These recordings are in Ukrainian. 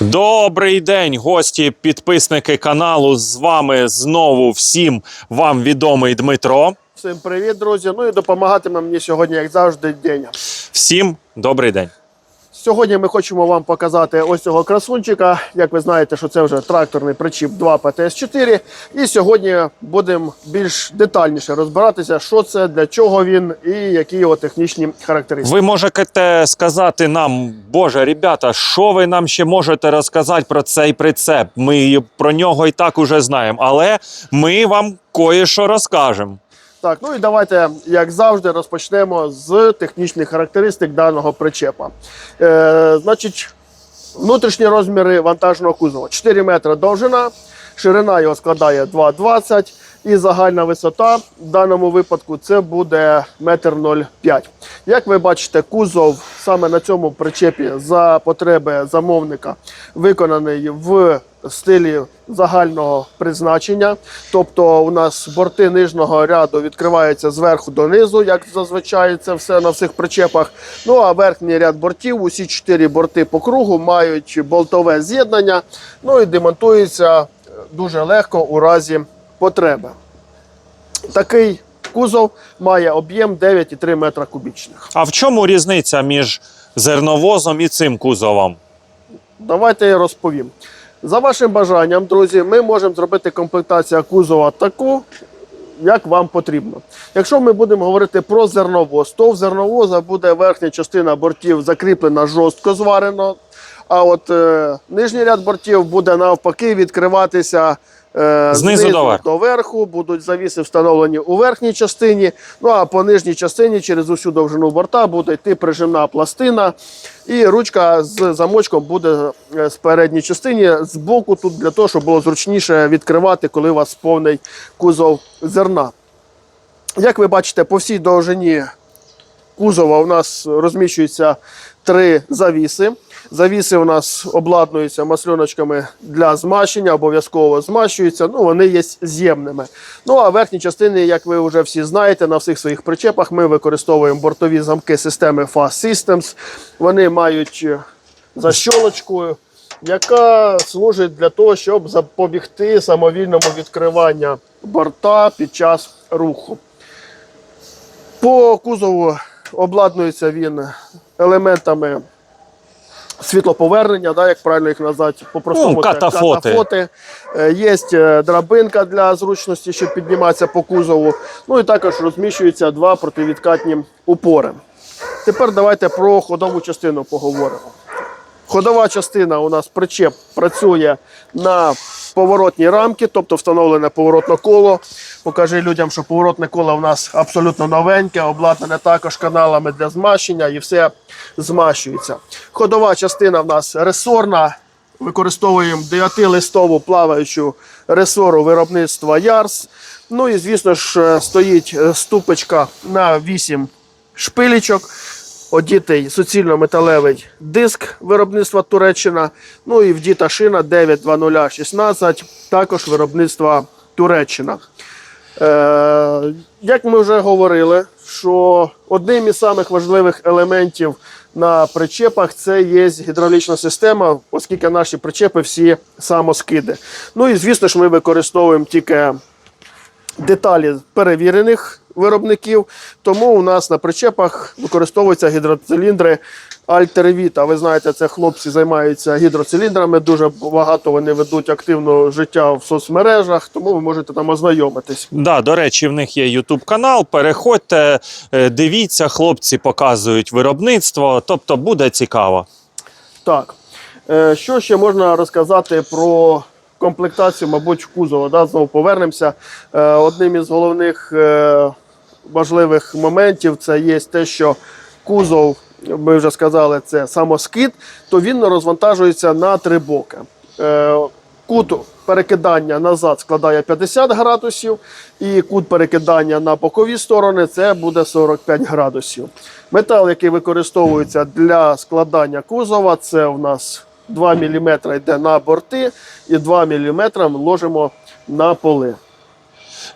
Добрий день, гості, підписники каналу. З вами знову всім вам відомий Дмитро. Всім привіт, друзі. Ну і допомагатиме мені сьогодні, як завжди, Деня. Всім добрий день. Сьогодні ми хочемо вам показати ось цього красунчика. Як ви знаєте, що це вже тракторний причіп 2 ПТС-4. І сьогодні будемо більш детальніше розбиратися, що це, для чого він і які його технічні характеристики. Ви можете сказати нам, Боже, ребята, що ви нам ще можете розказати про цей прицеп? Ми про нього і так уже знаємо, але ми вам кое-що розкажемо. Так, ну і давайте, як завжди, розпочнемо з технічних характеристик даного причепа. Е, значить, внутрішні розміри вантажного кузова 4 метри довжина, ширина його складає 2,20 і загальна висота в даному випадку це буде 1,05 м. Як ви бачите, кузов саме на цьому причепі за потреби замовника виконаний в стилі загального призначення. Тобто у нас борти нижнього ряду відкриваються зверху донизу, як зазвичай це все на всіх причепах. Ну а верхній ряд бортів, усі чотири борти по кругу мають болтове з'єднання, ну і демонтуються дуже легко у разі потреби. Такий кузов має об'єм 9,3 метра кубічних. А в чому різниця між зерновозом і цим кузовом? Давайте я розповім. За вашим бажанням, друзі, ми можемо зробити комплектацію кузова таку, як вам потрібно. Якщо ми будемо говорити про зерновоз, то в зерновоза буде верхня частина бортів закріплена жорстко зварено, а от е, нижній ряд бортів буде навпаки відкриватися. Е, Знизу до верху. до верху, будуть завіси встановлені у верхній частині. Ну а по нижній частині через усю довжину борта буде йти прижимна пластина, і ручка з замочком буде е, з передній частині з боку тут для того, щоб було зручніше відкривати, коли у вас повний кузов зерна. Як ви бачите, по всій довжині кузова у нас розміщуються три завіси. Завіси у нас обладнуються масльоночками для змащення, обов'язково змащуються. Ну, вони є з'ємними. Ну а верхні частини, як ви вже всі знаєте, на всіх своїх причепах ми використовуємо бортові замки системи Fast Systems. Вони мають е, защолочку, яка служить для того, щоб запобігти самовільному відкриванню борта під час руху. По кузову обладнується він елементами світлоповернення, да, як правильно їх назвати, по-простому Ну, катафоти. катафоти. Е, Є е, драбинка для зручності, щоб підніматися по кузову. Ну і також розміщуються два противідкатні упори. Тепер давайте про ходову частину поговоримо. Ходова частина у нас причеп працює на поворотній рамки, тобто встановлене поворотне коло. Покажи людям, що поворотне коло у нас абсолютно новеньке, обладнане також каналами для змащення і все змащується. Ходова частина в нас ресорна. Використовуємо 9-листову плаваючу ресору виробництва Ярс. Ну і звісно ж е, стоїть е, ступочка на 8 шпилічок одітий суцільно-металевий диск виробництва Туреччина. Ну і вдіта шина 92016, також виробництва Туреччина. Е, як ми вже говорили, що одним із самих важливих елементів на причепах це є гідравлічна система, оскільки наші причепи всі самоскиди. Ну і звісно ж, ми використовуємо тільки деталі перевірених виробників. Тому у нас на причепах використовуються гідроциліндри Альтервіта. Ви знаєте, це хлопці займаються гідроциліндрами. Дуже багато вони ведуть активно життя в соцмережах, тому ви можете там ознайомитись. Да, до речі, в них є YouTube канал. Переходьте, е, дивіться, хлопці показують виробництво, тобто буде цікаво. Так, е, що ще можна розказати про комплектацію, мабуть, кузова? Да? Знову повернемося. Е, Одним із головних важливих моментів це є те, що кузов, ми вже сказали, це самоскид, то він розвантажується на три боки. Е, Кут перекидання назад складає 50 градусів, і кут перекидання на бокові сторони це буде 45 градусів. Метал, який використовується для складання кузова, це у нас 2 мм йде на борти, і 2 мм ложимо на поли.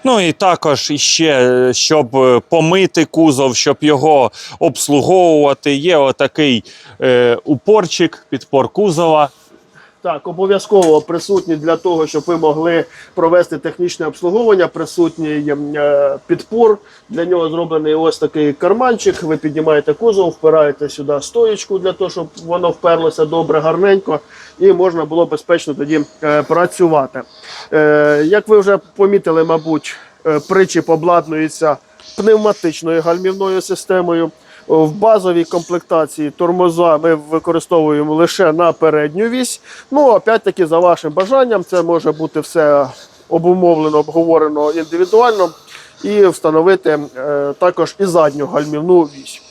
Ну і також іще, е, щоб е, помити кузов, щоб його обслуговувати, є отакий е, упорчик, підпор кузова. Так, обов'язково присутні для того, щоб ви могли провести технічне обслуговування. Присутній е, підпор. Для нього зроблений ось такий карманчик. Ви піднімаєте кузов, впираєте сюди стоєчку для того, щоб воно вперлося добре, гарненько, і можна було безпечно тоді е, працювати. Е, як ви вже помітили, мабуть, причіп обладнується пневматичною гальмівною системою. В базовій комплектації тормоза ми використовуємо лише на передню вісь. Ну, опять-таки, за вашим бажанням, це може бути все обумовлено, обговорено індивідуально і встановити е, також і задню гальмівну вісь.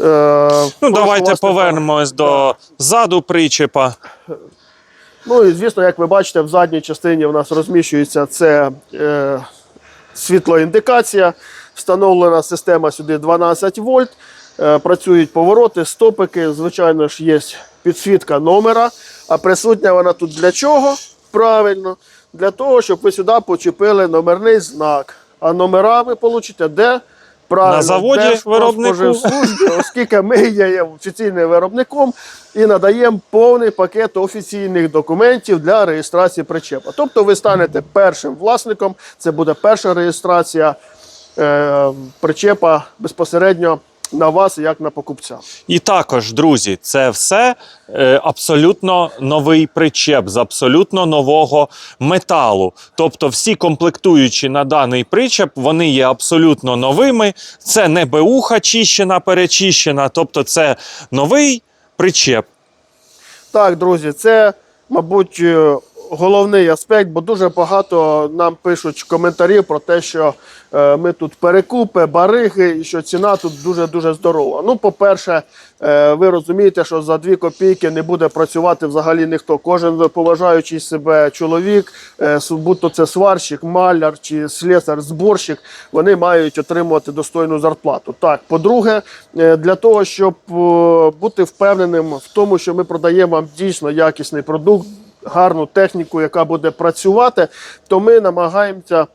Е, Ну, давайте власне, повернемось до заду причепа. Ну і звісно, як ви бачите, в задній частині у нас розміщується це е, світлоіндикація. Встановлена система сюди 12 вольт. Е, працюють повороти, стопики. Звичайно ж, є підсвітка номера. А присутня вона тут для чого? Правильно, для того, щоб ви сюди почепили номерний знак. А номера ви получите де? Правильно, На заводі виробнику. Держпродспоживслужбі, оскільки ми є офіційним виробником і надаємо повний пакет офіційних документів для реєстрації причепа. Тобто ви станете першим власником, це буде перша реєстрація причепа безпосередньо на вас, як на покупця. І також, друзі, це все е, абсолютно новий причеп з абсолютно нового металу. Тобто, всі комплектуючі на даний причеп, вони є абсолютно новими. Це не беуха чищена, перечищена. Тобто, це новий причеп. Так, друзі, це, мабуть, е, головний аспект, бо дуже багато нам пишуть коментарів про те, що е, ми тут перекупи, бариги, і що ціна тут дуже-дуже здорова. Ну, по-перше, е, ви розумієте, що за 2 копійки не буде працювати взагалі ніхто. Кожен поважаючий себе чоловік, е, будь то це сварщик, маляр чи слесар, зборщик, вони мають отримувати достойну зарплату. Так, по-друге, для того, щоб бути впевненим в тому, що ми продаємо вам дійсно якісний продукт, гарну техніку, яка буде працювати, то ми намагаємося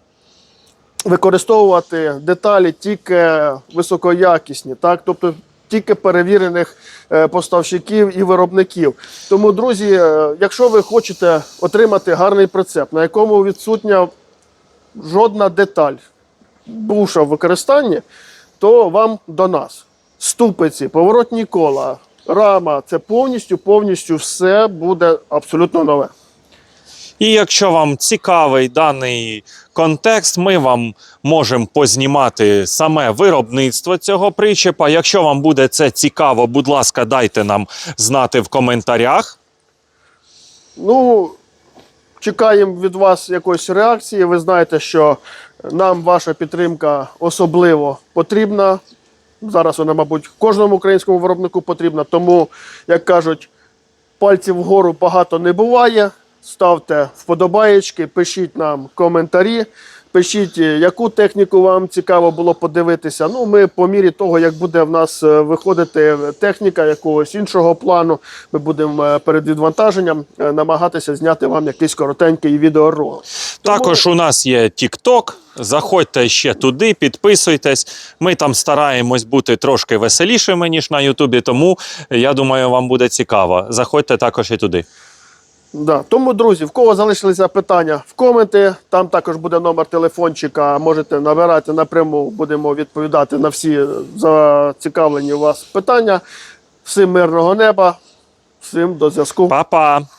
використовувати деталі тільки високоякісні, так, тобто тільки перевірених е, поставщиків і виробників. Тому, друзі, е, якщо ви хочете отримати гарний прицеп, на якому відсутня жодна деталь, бувша в використанні, то вам до нас. Ступиці, поворотні кола, рама це повністю, повністю все буде абсолютно нове. І якщо вам цікавий даний контекст, ми вам можемо познімати саме виробництво цього причепа. Якщо вам буде це цікаво, будь ласка, дайте нам знати в коментарях. Ну, чекаємо від вас якоїсь реакції. Ви знаєте, що нам ваша підтримка особливо потрібна. Зараз вона, мабуть, кожному українському виробнику потрібна. Тому, як кажуть, пальців вгору багато не буває. Ставте вподобаєчки, пишіть нам коментарі, пишіть, е, яку техніку вам цікаво було подивитися. Ну, ми по мірі того, як буде в нас е, виходити техніка якогось іншого плану, ми будемо е, перед відвантаженням намагатися зняти вам якийсь коротенький відеоролик. Тому- Також у нас є TikTok. Заходьте ще туди, підписуйтесь. Ми там стараємось бути трошки веселішими, ніж на Ютубі, тому я думаю, вам буде цікаво. Заходьте також і туди. Да. Тому, друзі, в кого залишилися питання в коменти, там також буде номер телефончика. Можете набирати напряму, будемо відповідати на всі зацікавлені у вас питання. Всім мирного неба, всім до зв'язку. Па-па!